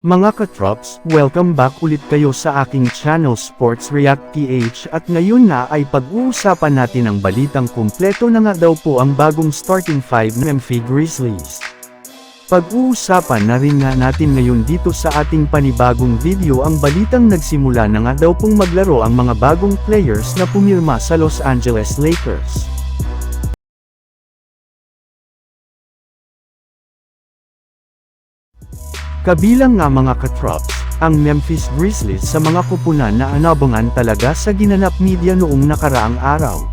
Mga katrops, welcome back ulit kayo sa aking channel Sports React PH at ngayon na ay pag-uusapan natin ang balitang kumpleto na nga daw po ang bagong starting 5 ng Memphis Grizzlies. Pag-uusapan na rin nga natin ngayon dito sa ating panibagong video ang balitang nagsimula na nga daw pong maglaro ang mga bagong players na pumirma sa Los Angeles Lakers. Kabilang nga mga katrops, ang Memphis Grizzlies sa mga kupunan na anabangan talaga sa ginanap media noong nakaraang araw.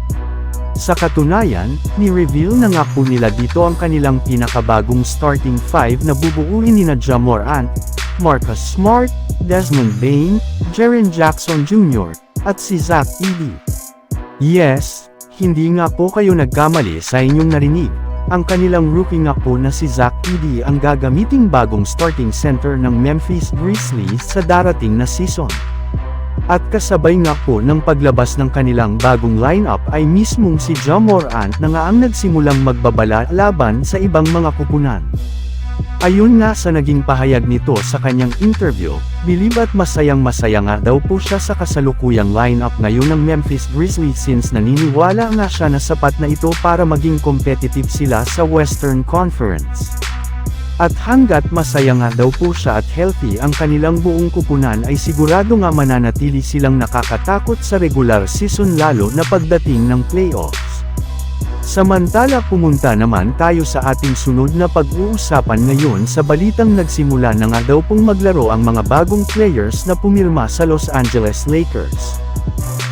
Sa katunayan, ni-reveal na nga po nila dito ang kanilang pinakabagong starting five na bubuuin ni na Ja Morant, Marcus Smart, Desmond Bain, Jaren Jackson Jr., at si Zach Edey. Yes, hindi nga po kayo nagkamali sa inyong narinig. Ang kanilang rookie nga po na si Zach Edey ang gagamiting bagong starting center ng Memphis Grizzlies sa darating na season. At kasabay nga po ng paglabas ng kanilang bagong lineup ay mismong si Ja Morant na nga ang nagsimulang magbabala laban sa ibang mga kupunan. Ayun nga sa naging pahayag nito sa kanyang interview, bilib at masayang masaya nga daw po siya sa kasalukuyang lineup ngayon ng Memphis Grizzlies since naniniwala nga siya na sapat na ito para maging competitive sila sa Western Conference. At hanggat masaya nga daw po siya at healthy ang kanilang buong kupunan ay sigurado nga mananatili silang nakakatakot sa regular season lalo na pagdating ng playoffs. Samantala pumunta naman tayo sa ating sunod na pag-uusapan ngayon sa balitang nagsimula na nga daw pong maglaro ang mga bagong players na pumirma sa Los Angeles Lakers.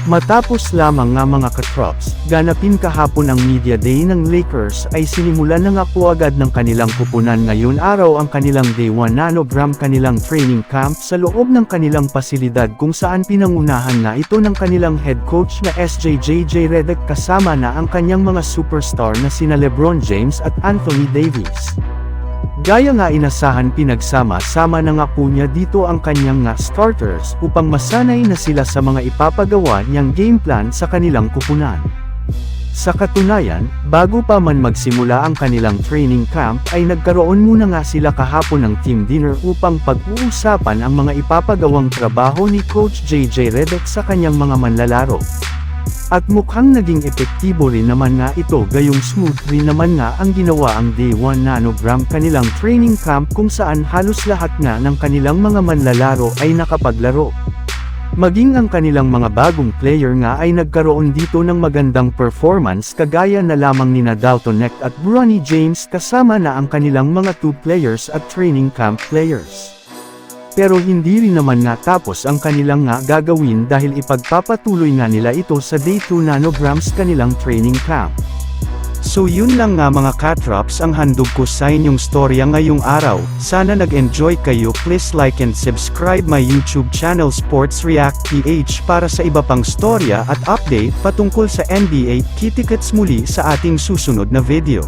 Matapos lamang nga mga katrops, ganapin kahapon ang media day ng Lakers ay sinimulan na nga po agad ng kanilang kupunan ngayon araw ang kanilang day 1 nanogram kanilang training camp sa loob ng kanilang pasilidad kung saan pinangunahan na ito ng kanilang head coach na SJJJ Redick kasama na ang kanyang mga superstar na sina Lebron James at Anthony Davis. Gaya nga inasahan pinagsama-sama na nga po niya dito ang kanyang nga starters upang masanay na sila sa mga ipapagawa niyang game plan sa kanilang kupunan. Sa katunayan, bago pa man magsimula ang kanilang training camp ay nagkaroon muna nga sila kahapon ng team dinner upang pag-uusapan ang mga ipapagawang trabaho ni Coach JJ Redick sa kanyang mga manlalaro. At mukhang naging epektibo rin naman nga ito gayong smooth rin naman nga ang ginawa ang Day 1 Nanogram kanilang training camp kung saan halos lahat nga ng kanilang mga manlalaro ay nakapaglaro. Maging ang kanilang mga bagong player nga ay nagkaroon dito ng magandang performance kagaya na lamang nina Dalton Neck at Bronny James kasama na ang kanilang mga two players at training camp players. Pero hindi rin naman nga tapos ang kanilang nga gagawin dahil ipagpapatuloy nga nila ito sa Day 2 Nanograms kanilang training camp. So yun lang nga mga katrops ang handog ko sa inyong storya ngayong araw, sana nag-enjoy kayo please like and subscribe my YouTube channel Sports React PH para sa iba pang storya at update patungkol sa NBA, kitikets muli sa ating susunod na video.